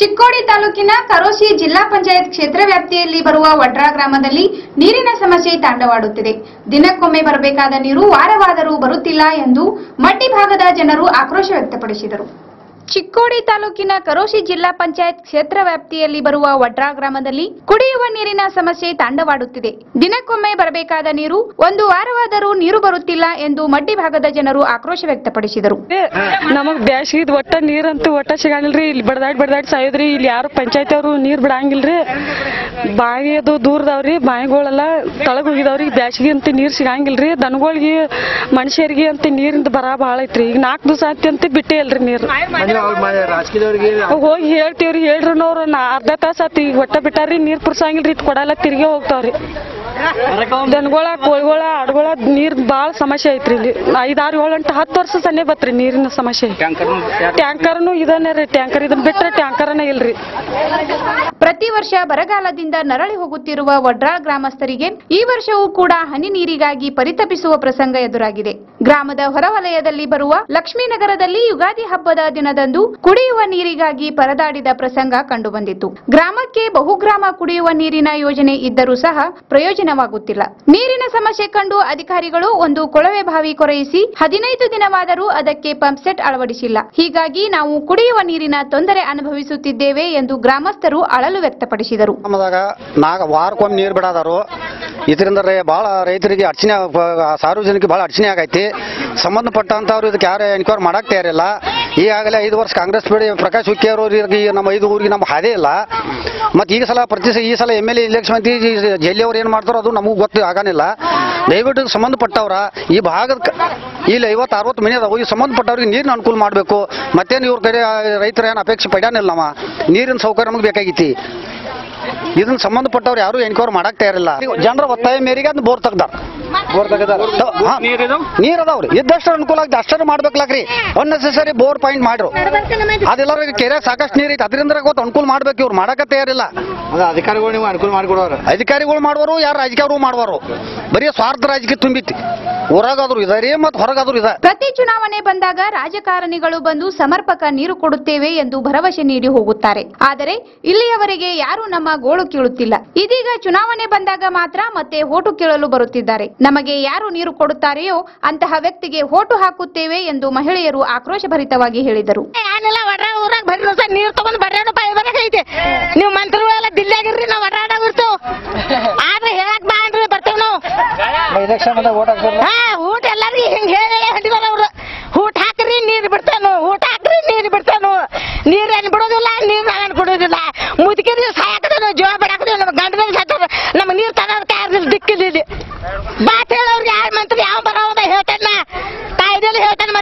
ಚಿಕ್ಕೋಡಿ ತಾಲೂಕಿನ ಕರೋಸಿ ಜಿಲ್ಲಾ ಪಂಚಾಯತ್ ಕ್ಷೇತ್ರ ವ್ಯಾಪ್ತಿಯಲ್ಲಿ ಬರುವ ವಡ್ರಾ ಗ್ರಾಮದಲ್ಲಿ ನೀರಿನ ಸಮಸ್ಯೆ ತಾಂಡವಾಡುತ್ತಿದೆ. ದಿನಕ್ಕೊಮ್ಮೆ ಬರಬೇಕಾದ ನೀರು ವಾರವಾದರೂ ಬರುತ್ತಿಲ್ಲ ಎಂದು ಮಡ್ಡಿ ಭಾಗದ ಜನರು ಆಕ್ರೋಶ ವ್ಯಕ್ತಪಡಿಸಿದರು. ಚಿಕ್ಕೋಡಿ ತಾಲೂಕಿನ ಕರೋಶಿ ಜಿಲ್ಲಾ ಪಂಚಾಯತ್ ಕ್ಷೇತ್ರ ವ್ಯಾಪ್ತಿಯಲ್ಲಿ ಬರುವ ವಡ್ರಾ ಗ್ರಾಮದಲ್ಲಿ ಕುಡಿಯುವ ನೀರಿನ ಸಮಸ್ಯೆ ತಾಂಡವಾಡುತ್ತಿದೆ. ದಿನಕ್ಕೊಮ್ಮೆ ಬರಬೇಕಾದ ನೀರು, ಒಂದು ವಾರವಾದರೂ ನೀರು ಬರುತ್ತಿಲ್ಲ ಎಂದು ಮಡ್ಡಿ ಭಾಗದ ಜನರು ಆಕ್ರೋಶ ವ್ಯಕ್ತಪಡಿಸಿದರು. ನಮಗ್ ಬ್ಯಾಸಿಗಿದ್ ಒಟ್ಟ ನೀರಂತೂ ಒಟ್ಟ ಸಿಗಂಗಿಲ್ರಿ. ಇಲ್ಲಿ ಬಡದಾಡ್ ಬಡದಾಡ್ ಸಾಯೋದ್ರಿ. ಇಲ್ಲಿ ಯಾರು ಪಂಚಾಯತ್ ಅವರು ನೀರ್ ಬಿಡಂಗಿಲ್ರಿ. ಬಾವಿ ಅದು ದೂರದವ್ರಿ ಬಾವಿಗಳೆಲ್ಲ ತಳಗ ಹೋಗಿದಾವ್ರಿ ಬ್ಯಾಸಿಗೆ ಅಂತ ನೀರು ಸಿಗಂಗಿಲ್ರಿ. ದನಗಳಿಗೆ ಮನುಷ್ಯರಿಗೆ ಅಂತ ನೀರಿಂದ ಬರ ಭಾಳ ಐತ್ರಿ. ಈಗ ನಾಲ್ಕು ದಿವಸ ಆಯ್ತು ಅಂತ ಬಿಟ್ಟೇ ಇಲ್ರಿ ನೀರು. ಹೋಗಿ ಹೇಳ್ತೀವ್ರಿ ಹೇಳ್ರಿ ಅವ್ರು ಅರ್ಧ ತಾಸು ಆತ್ ಈಗ ಒಟ್ಟ ಬಿಟ್ಟಾರ್ರಿ ನೀರು ಪುರ್ಸಂಗಿಲ್ರಿ ಇದು ಕೊಡಲ್ಲ ತಿರ್ಗಿ ಹೋಗ್ತಾವ್ರಿ. ದನಗಳ ಕೋಳಿಗಳ ಆಡುಗಳ ನೀರ್ ಬಾಳ ಸಮಸ್ಯೆ ಐತ್ರಿ ಇಲ್ಲಿ. ಐದಾರು ಏಳು ಎಂಟು ಹತ್ತು ವರ್ಷ ಸನ್ನೆ ಬತ್ರಿ ನೀರಿನ ಸಮಸ್ಯೆ. ಟ್ಯಾಂಕರ್ನು ಇದನ್ನೇ ರೀ ಟ್ಯಾಂಕರ್ ಇದನ್ನ ಬಿಟ್ರೆ ಟ್ಯಾಂಕರ್ನೇ ಇಲ್ರಿ. ಪ್ರತಿ ವರ್ಷ ಬರಗಾಲದಿಂದ ನರಳಿ ಹೋಗುತ್ತಿರುವ ವಡ್ರಾಳ್ ಗ್ರಾಮಸ್ಥರಿಗೆ ಈ ವರ್ಷವೂ ಕೂಡ ಹನಿ ನೀರಿಗಾಗಿ ಪರಿತಪಿಸುವ ಪ್ರಸಂಗ ಎದುರಾಗಿದೆ. ಗ್ರಾಮದ ಹೊರವಲಯದಲ್ಲಿ ಬರುವ ಲಕ್ಷ್ಮೀನಗರದಲ್ಲಿ ಯುಗಾದಿ ಹಬ್ಬದ ದಿನದಂದು ಕುಡಿಯುವ ನೀರಿಗಾಗಿ ಪರದಾಡಿದ ಪ್ರಸಂಗ ಕಂಡುಬಂದಿತ್ತು. ಗ್ರಾಮಕ್ಕೆ ಬಹುಗ್ರಾಮ ಕುಡಿಯುವ ನೀರಿನ ಯೋಜನೆ ಇದ್ದರೂ ಸಹ ಪ್ರಯೋಜನವಾಗುತ್ತಿಲ್ಲ. ನೀರಿನ ಸಮಸ್ಯೆ ಕಂಡು ಅಧಿಕಾರಿಗಳು ಒಂದು ಕೊಳವೆ ಬಾವಿ ಕೊರೆಯಿಸಿ ಹದಿನೈದು ದಿನವಾದರೂ ಅದಕ್ಕೆ ಪಂಪ್ ಸೆಟ್ ಅಳವಡಿಸಿಲ್ಲ. ಹೀಗಾಗಿ ನಾವು ಕುಡಿಯುವ ನೀರಿನ ತೊಂದರೆ ಅನುಭವಿಸುತ್ತಿದ್ದೇವೆ ಎಂದು ಗ್ರಾಮಸ್ಥರು ಅಳಲು ವ್ಯಕ್ತಪಡಿಸಿದರು. ನಾಗ ವಾರಕ್ಕೊಮ್ಮೆ ನೀರು ಬಿಡಾದರು. ಇದರಿಂದ ಬಹಳ ರೈತರಿಗೆ ಅಡಚಣೆ ಸಾರ್ವಜನಿಕ ಬಹಳ ಅಡಚಣೆ ಆಗೈತಿ. ಸಂಬಂಧಪಟ್ಟಂತವ್ರು ಇದಕ್ಕೆ ಯಾರು ಎನ್ಕ್ವೈರಿ ಮಾಡಕ್ ತಯಾರಿಲ್ಲ. ಈಗಾಗಲೇ ಐದು ವರ್ಷ ಕಾಂಗ್ರೆಸ್ ಬಿಡಿ, ಪ್ರಕಾಶ್ ಹುಕ್ಕಿ ಅವರು ಈ ನಮ್ಮ ಐದು ಊರಿಗೆ ನಮ್ಮ ಹಾದೇ ಇಲ್ಲ. ಮತ್ತು ಈಗ ಸಲ ಪ್ರತಿ ಈ ಸಲ ಎಂ ಎಲ್ ಎ ಇಲೆಕ್ಷನ್ ಜಲ್ಲಿ ಅವ್ರು ಏನು ಮಾಡ್ತಾರೋ ಅದು ನಮಗೂ ಗೊತ್ತು ಆಗಾನಿಲ್ಲ. ದಯವಿಟ್ಟು ಸಂಬಂಧಪಟ್ಟವ್ರ, ಈ ಭಾಗದ ಇಲ್ಲಿ ಐವತ್ತು ಅರವತ್ತು ಮನೆ ಅದಾವು, ಈ ಸಂಬಂಧಪಟ್ಟವ್ರಿಗೆ ನೀರಿನ ಅನುಕೂಲ ಮಾಡಬೇಕು. ಮತ್ತೇನು ಇವ್ರ ಕಡೆ ರೈತರ ಏನು ಅಪೇಕ್ಷೆ ಪಡ್ಯಾನಿಲ್ಲ ನಮ್ಮ ನೀರಿನ ಸೌಕರ್ಯ ನಮಗೆ ಬೇಕಾಗಿತಿ. ಇದನ್ನ ಸಂಬಂಧಪಟ್ಟವ್ರು ಯಾರು ಎನ್ಕ್ವೈರಿ ಮಾಡಕ್ ತಯಾರಿಲ್ಲ. ಜನರ ಒತ್ತಾಯ ಮೇರೆಗೆ ಅದನ್ನ ಬೋರ್ ತೆಗ್ದಾರ. ನೀರ್ ಅದಾವ್ರಿ. ಇದ್ದಷ್ಟು ಅನುಕೂಲ ಆಗಿದೆ ಅಷ್ಟರ ಮಾಡ್ಬೇಕಲ್ಲಾಗ್ರಿ. ಅನ್ನೆಸೆಸರಿ ಬೋರ್ ಪಾಯಿಂಟ್ ಮಾಡ್ರು. ಅದೆಲ್ಲರೂ ಕೆರೆ ಸಾಕಷ್ಟು ನೀರ್ ಐತೆ. ಅದರಿಂದ ಗೊತ್ತು ಅನುಕೂಲ ಮಾಡ್ಬೇಕು. ಇವ್ರು ಮಾಡಕ ತಯಾರಿಲ್ಲ. ಅಧಿಕಾರಿಗಳು ನೀವು ಅನುಕೂಲ ಮಾಡಿಕೊಡೋರು. ಅಧಿಕಾರಿಗಳು ಮಾಡುವರು ಯಾರು ರಾಜಕೀಯವರು ಮಾಡುವರು. ಬರೀ ಸ್ವಾರ್ಥ ರಾಜಕೀಯ ತುಂಬಿತಿ ಹೊರಗಾದ್ರು ಇದಾರೆ ಮತ್ತೆ ಹೊರಗಾದ್ರು ಇದ. ಪ್ರತಿ ಚುನಾವಣೆ ಬಂದಾಗ ರಾಜಕಾರಣಿಗಳು ಬಂದು ಸಮರ್ಪಕ ನೀರು ಕೊಡುತ್ತೇವೆ ಎಂದು ಭರವಸೆ ನೀಡಿ ಹೋಗುತ್ತಾರೆ. ಆದರೆ ಇಲ್ಲಿಯವರೆಗೆ ಯಾರು ನಮ್ಮ ಗೋಳು ಕೇಳುತ್ತಿಲ್ಲ. ಇದೀಗ ಚುನಾವಣೆ ಬಂದಾಗ ಮಾತ್ರ ಮತ್ತೆ ಓಟು ಕೇಳಲು ಬರುತ್ತಿದ್ದಾರೆ. ನಮಗೆ ಯಾರು ನೀರು ಕೊಡುತ್ತಾರೆಯೋ ಅಂತಹ ವ್ಯಕ್ತಿಗೆ ಓಟು ಹಾಕುತ್ತೇವೆ ಎಂದು ಮಹಿಳೆಯರು ಹೇಳಿದರು. ಬರ್ರಿ ಒಂದ್ ಸ್ವಲ್ಪ ನೀರ್ ತಗೊಂಡ್ ಬರಕೈತಿ ನೀವು ಮಂತ್ರಿ ದಿಲ್ಲಿಯಾಗಿರ್ರಿ ನಾವ್ ಆದ್ರೆ ಹೇಳಕ್ ಬಾ ಅಂದ್ರೆ ಬರ್ತೇವ್ ನಾವು ಹಾ ಊಟ ಎಲ್ಲರಿಗೂ ಹಿಂಗ್ Va a ser lo real, mantuve a un barro de Hilton, ma. Tay de Hilton, ma.